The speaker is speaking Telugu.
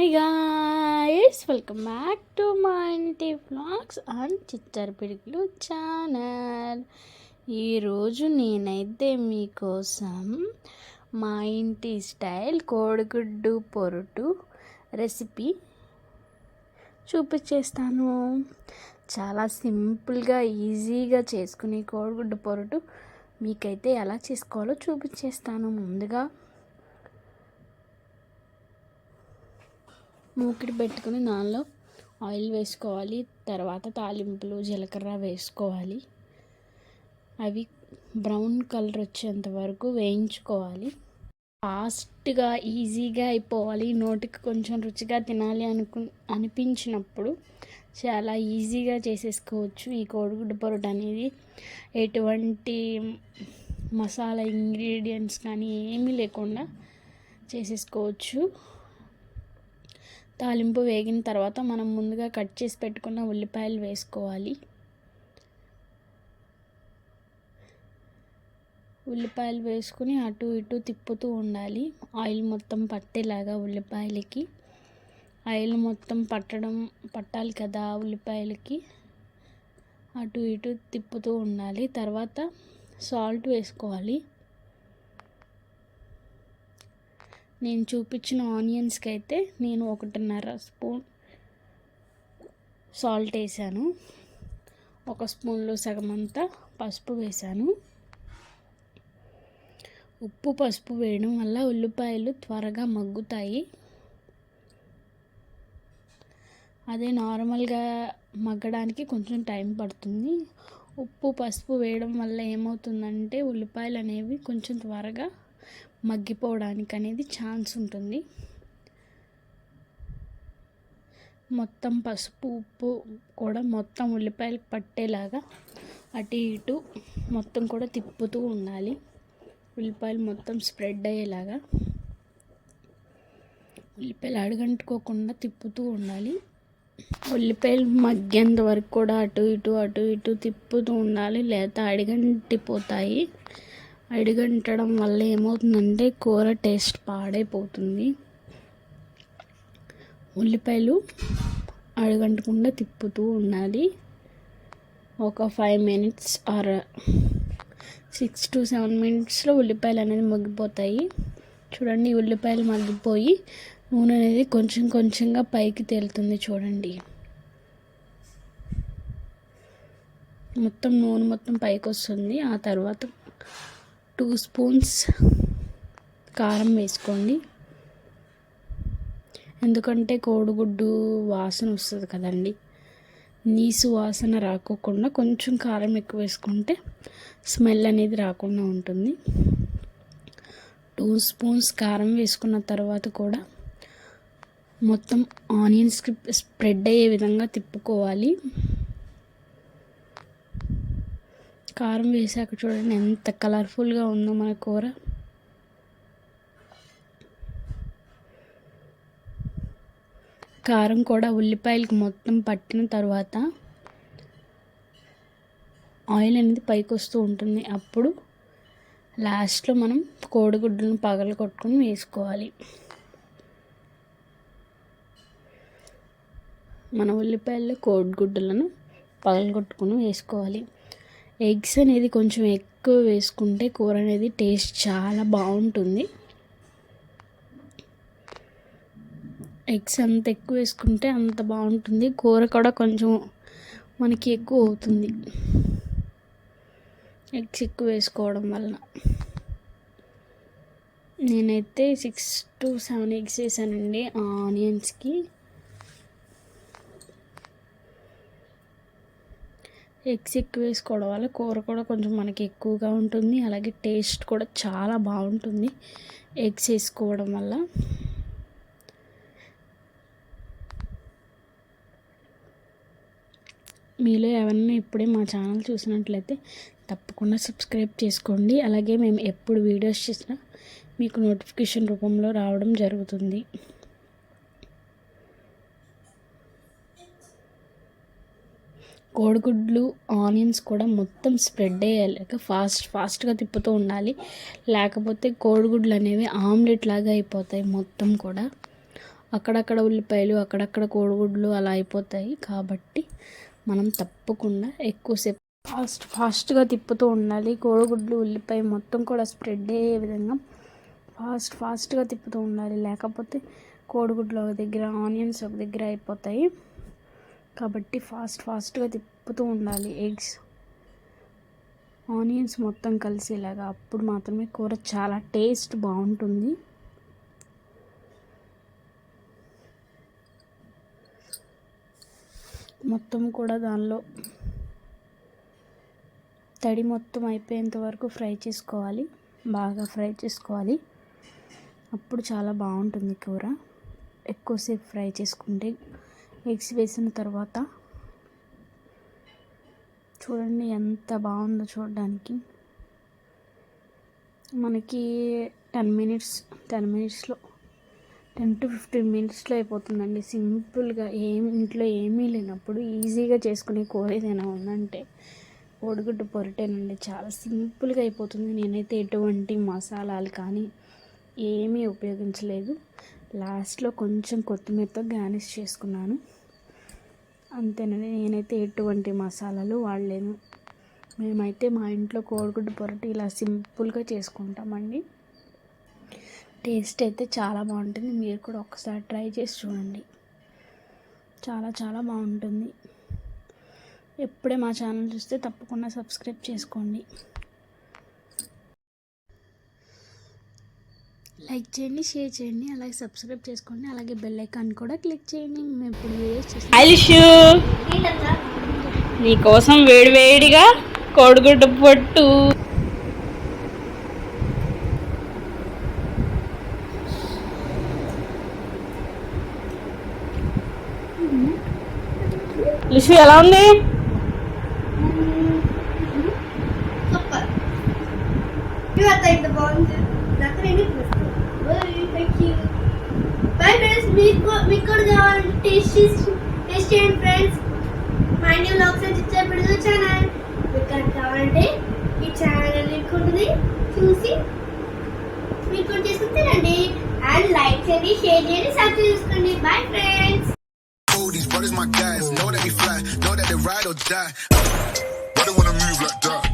Hi guys welcome back to మా ఇంటి బ్లాగ్స్ అండ్ చిత్తర్ పిడుగులు ఛానల్ ఈరోజు నేనైతే మీకోసం మా ఇంటి స్టైల్ కోడిగుడ్డు పొరుటు రెసిపీ చూపించేస్తాను చాలా సింపుల్గా ఈజీగా చేసుకునే కోడిగుడ్డు పొరుటు మీకైతే ఎలా చేసుకోవాలో చూపించేస్తాను ముందుగా మూకిడి పెట్టుకుని దానిలో ఆయిల్ వేసుకోవాలి తర్వాత తాలింపులు జీలకర్ర వేసుకోవాలి. అవి బ్రౌన్ కలర్ వచ్చేంత వరకు వేయించుకోవాలి. ఫాస్ట్గా ఈజీగా అయిపోవాలి. నోటికి కొంచెం రుచిగా తినాలి అనుకు అనిపించినప్పుడు చాలా ఈజీగా చేసేసుకోవచ్చు. ఈ కోడిగుడ్డు పొరట అనేది ఎటువంటి మసాలా ఇంగ్రీడియంట్స్ కానీ ఏమీ లేకుండా చేసేసుకోవచ్చు. తాలింపు వేగిన తర్వాత మనం ముందుగా కట్ చేసి పెట్టుకున్న ఉల్లిపాయలు వేసుకోవాలి. ఉల్లిపాయలు వేసుకుని అటు ఇటు తిప్పుతూ ఉండాలి. ఆయిల్ మొత్తం పట్టేలాగా ఉల్లిపాయలకి. ఆయిల్ మొత్తం పట్టడం పట్టాలి కదా ఉల్లిపాయలకి. అటు ఇటు తిప్పుతూ ఉండాలి. తర్వాత సాల్ట్ వేసుకోవాలి. నేను చూపించిన ఆనియన్స్కి అయితే నేను ఒకటిన్నర స్పూన్ సాల్ట్ వేసాను. ఒక స్పూన్లో సగం అంతా పసుపు వేసాను. ఉప్పు పసుపు వేయడం వల్ల ఉల్లిపాయలు త్వరగా మగ్గుతాయి. అదే నార్మల్గా మగ్గడానికి కొంచెం టైం పడుతుంది. ఉప్పు పసుపు వేయడం వల్ల ఏమవుతుందంటే ఉల్లిపాయలు అనేవి కొంచెం త్వరగా మగ్గిపోవడానికి అనేది ఛాన్స్ ఉంటుంది. మొత్తం పసుపు ఉప్పు కూడా మొత్తం ఉల్లిపాయలు పట్టేలాగా అటు ఇటు మొత్తం కూడా తిప్పుతూ ఉండాలి. ఉల్లిపాయలు మొత్తం స్ప్రెడ్ అయ్యేలాగా ఉల్లిపాయలు అడుగంటుకోకుండా తిప్పుతూ ఉండాలి. ఉల్లిపాయలు మగ్గేంత వరకు కూడా అటు ఇటు అటు ఇటు తిప్పుతూ ఉండాలి. లేదా అడిగంటిపోతాయి. అడిగంటడం వల్ల ఏమవుతుందంటే కూర టేస్ట్ పాడైపోతుంది. ఉల్లిపాయలు అడగంటకుండా తిప్పుతూ ఉండాలి. ఒక five minutes or six to seven మినిట్స్లో ఉల్లిపాయలు అనేది మగ్గిపోతాయి. చూడండి ఉల్లిపాయలు మగ్గిపోయి నూనె అనేది కొంచెం కొంచెంగా పైకి తేలుతుంది చూడండి. మొత్తం నూనె మొత్తం పైకి వస్తుంది ఆ తర్వాత టూ స్పూన్స్ కారం వేసుకోండి. ఎందుకంటే కోడిగుడ్డు వాసన వస్తుంది కదండి. నీసు వాసన రాకోకుండా కొంచెం కారం ఎక్కువ వేసుకుంటే స్మెల్ అనేది రాకుండా ఉంటుంది. టూ స్పూన్స్ కారం వేసుకున్న తర్వాత కూడా మొత్తం ఆనియన్స్కి స్ప్రెడ్ అయ్యే విధంగా తిప్పుకోవాలి. కారం వేసాక చూడండి ఎంత కలర్ఫుల్గా ఉందో మన కూర. కారం కూడా ఉల్లిపాయలకి మొత్తం పట్టిన తర్వాత ఆయిల్ అనేది పైకి వస్తూ ఉంటుంది. అప్పుడు లాస్ట్లో మనం కోడిగుడ్లను పగలు కొట్టుకొని వేసుకోవాలి. మన ఉల్లిపాయల్లో కోడిగుడ్డులను పగలగొట్టుకుని వేసుకోవాలి. ఎగ్స్ అనేది కొంచెం ఎక్కువ వేసుకుంటే కూర అనేది టేస్ట్ చాలా బాగుంటుంది. ఎగ్స్ అంత ఎక్కువ వేసుకుంటే అంత బాగుంటుంది. కూర కూడా కొంచెం మనకి ఎక్కువ అవుతుంది. ఎగ్స్ ఎక్కువ వేసుకోవడం వలన. నేనైతే సిక్స్ టు సెవెన్ ఎగ్స్ వేసానండి. ఆనియన్స్కి. ఎగ్స్ ఎక్కువ వేసుకోవడం వల్ల కూర కూడా కొంచెం మనకి ఎక్కువగా ఉంటుంది. అలాగే టేస్ట్ కూడా చాలా బాగుంటుంది ఎగ్స్ వేసుకోవడం వల్ల. మీలో ఎవరైనా ఇప్పుడే మా ఛానల్ చూసినట్లయితే తప్పకుండా సబ్స్క్రైబ్ చేసుకోండి. అలాగే మేము ఎప్పుడు వీడియోస్ చేసినా మీకు నోటిఫికేషన్ రూపంలో రావడం జరుగుతుంది. కోడిగుడ్లు ఆనియన్స్ కూడా మొత్తం స్ప్రెడ్ అయ్యాలి. ఫాస్ట్ ఫాస్ట్గా తిప్పుతూ ఉండాలి. లేకపోతే కోడిగుడ్లు అనేవి ఆమ్లెట్ లాగా అయిపోతాయి మొత్తం కూడా. అక్కడక్కడ ఉల్లిపాయలు అక్కడక్కడ కోడిగుడ్లు అలా అయిపోతాయి. కాబట్టి మనం తప్పకుండా ఎక్కువసేపు ఫాస్ట్ ఫాస్ట్గా తిప్పుతూ ఉండాలి. కోడిగుడ్లు ఉల్లిపాయ మొత్తం కూడా స్ప్రెడ్ అయ్యే విధంగా ఫాస్ట్ ఫాస్ట్గా తిప్పుతూ ఉండాలి. లేకపోతే కోడిగుడ్లు ఒక దగ్గర ఆనియన్స్ ఒక దగ్గర అయిపోతాయి. కాబట్టి ఫాస్ట్ ఫాస్ట్గా తిప్పుతూ ఉండాలి ఎగ్స్. ఆనియన్స్ మొత్తం కలిసేలాగా అప్పుడు మాత్రమే కూర చాలా టేస్ట్ బాగుంటుంది. మొత్తం కూడా దానిలో తడి మొత్తం అయిపోయేంత వరకు ఫ్రై చేసుకోవాలి. బాగా ఫ్రై చేసుకోవాలి. అప్పుడు చాలా బాగుంటుంది కూర. ఎక్కువసేపు ఫ్రై చేసుకుంటే ఎగ్స్ వేసిన తర్వాత చూడండి ఎంత బాగుందో చూడడానికి. మనకి టెన్ మినిట్స్ టెన్ మినిట్స్లో టెన్ టు ఫిఫ్టీన్ మినిట్స్లో అయిపోతుందండి. సింపుల్గా ఏం ఇంట్లో ఏమీ లేనప్పుడు ఈజీగా చేసుకునే కూర ఏదైనా ఉందంటే కోడిగుడ్డు పొరటేనండి. చాలా సింపుల్గా అయిపోతుంది. నేనైతే ఎటువంటి మసాలాలు కానీ ఏమీ ఉపయోగించలేదు. లాస్ట్లో కొంచెం కొత్తిమీరతో గార్నిష్ చేసుకున్నాను. అంతేనండి నేనైతే ఎటువంటి మసాలాలు వాడలేను. మేమైతే మా ఇంట్లో కోడిగుడ్డు పొరటి ఇలా సింపుల్గా చేసుకుంటామండి. టేస్ట్ అయితే చాలా బాగుంటుంది. మీరు కూడా ఒకసారి ట్రై చేసి చూడండి. చాలా చాలా బాగుంటుంది. ఎప్పుడే మా ఛానల్ చూస్తే తప్పకుండా సబ్స్క్రైబ్ చేసుకోండి. లైక్ చేయండి షేర్ చేయండి అలాగే సబ్స్క్రైబ్ చేసుకోండి అలాగే బెల్ ఐకాన్ కూడా క్లిక్ చేయండి. మేము ఇప్పుడు వీడియోస్ నీకోసం వేడి వేడిగా కోడిగుడ్డు పొట్టు. లిషు ఎలా ఉంది? కూడా కావాలంటే tasty tasty and friends my new locks అని చెప్పబడి ఛానల్ మీకు కనుక కావాలంటే ఈ ఛానల్ లింక్ ఉంటుంది. చూసి మీరు కూడా చేసుకుని తినండి. అండ్ లైక్ చేయండి షేర్ చేయండి సబ్స్క్రైబ్ చేసుకోండి. Bye friends Oh, these brothers my guys. Know that we fly, know that they ride or die. I'm